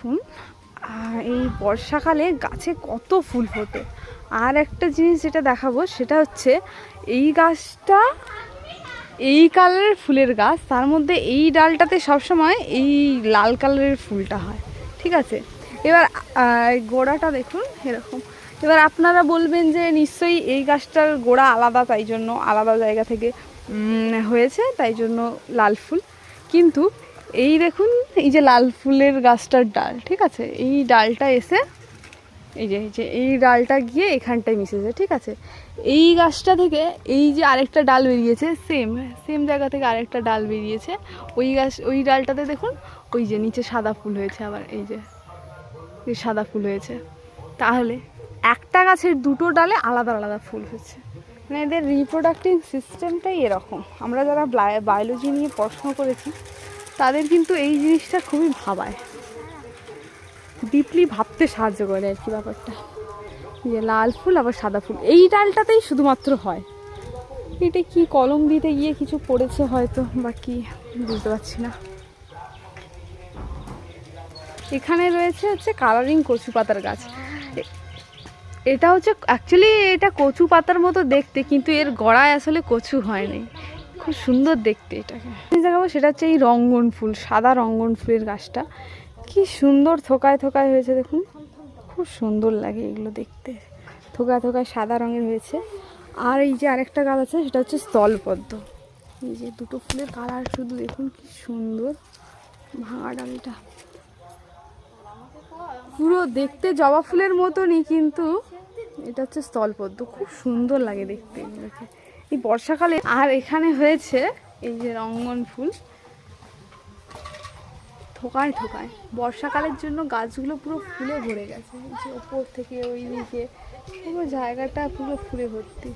দেখুন, আর এই বর্ষাকালে গাছে কত ফুল ফোটে। আর একটা জিনিস যেটা দেখাবো, সেটা হচ্ছে এই গাছটা এই কালারের ফুলের গাছ, তার মধ্যে এই ডালটাতে সবসময় এই লাল কালারের ফুলটা হয়, ঠিক আছে? এবার গোড়াটা দেখুন, এরকম। এবার আপনারা বলবেন যে নিশ্চয়ই এই গাছটার গোড়া আলাদা, তাই জন্য আলাদা জায়গা থেকে হয়েছে, তাই জন্য লাল ফুল। কিন্তু এই দেখুন, এই যে লাল ফুলের গাছটার ডাল, ঠিক আছে? এই ডালটা এসে, এই যে এই যে, এই ডালটা গিয়ে এখানটায় মিশেছে, ঠিক আছে? এই গাছটা থেকে এই যে আরেকটা ডাল বেরিয়েছে সেম সেম জায়গা থেকে আরেকটা ডাল বেরিয়েছে। ওই গাছ, ওই ডালটাতে দেখুন, ওই যে নিচে সাদা ফুল হয়েছে আবার, এই যে সাদা ফুল হয়েছে। তাহলে একটা গাছের দুটো ডালে আলাদা আলাদা ফুল হচ্ছে। মানে এদের রিপ্রোডাক্টিভ সিস্টেমটাই এরকম। আমরা যারা বায়োলজি নিয়ে পড়াশোনা করেছি তাদের কিন্তু এই জিনিসটা খুবই ভাবায়। ডিপলি ভাবতে সাহায্য করে আর কি ব্যাপারটা। যে লাল ফুল, আবার সাদা ফুল। এই ডালটাতেই শুধুমাত্র হয়। এটা কি কলম দিতে গিয়ে কিছু পড়েছে হয়তো বা কি, বুঝতে পারছি না। এখানে রয়েছে হচ্ছে কালারিং কচু পাতার গাছ। এটা হচ্ছে অ্যাকচুয়ালি এটা কচু পাতার মতো দেখতে, কিন্তু এর গড়ায় আসলে কচু হয়নি। খুব সুন্দর দেখতে এটাকে। দেখাবো সেটা হচ্ছে এই রঙ্গন ফুল, সাদা রঙ্গন ফুলের গাছটা। কি সুন্দর থোকায় থোকায় হয়েছে দেখুন। খুব সুন্দর লাগে এগুলো দেখতে। থোকায় থোকায় সাদা রঙের হয়েছে। আর এই যে আরেকটা গাছ আছে, সেটা হচ্ছে স্থলপদ্ম। এই যে দুটো ফুলের কালার শুধু দেখুন কি সুন্দর। ভাঙা ডালটা পুরো দেখতে জবা ফুলের মতনই কিন্তু এটা হচ্ছে স্থলপদ্ম। খুব সুন্দর লাগে দেখতে এগুলোকে এই বর্ষাকালে আর এখানে হয়েছে এই যে রঙ্গন ফুল। ঠোকায় ঠোকায় বর্ষাকালের জন্য গাছগুলো পুরো ফুলে ভরে গেছে। যে ওপর থেকে ওই দিকে পুরো জায়গাটা পুরো ফুলে ভর্তি।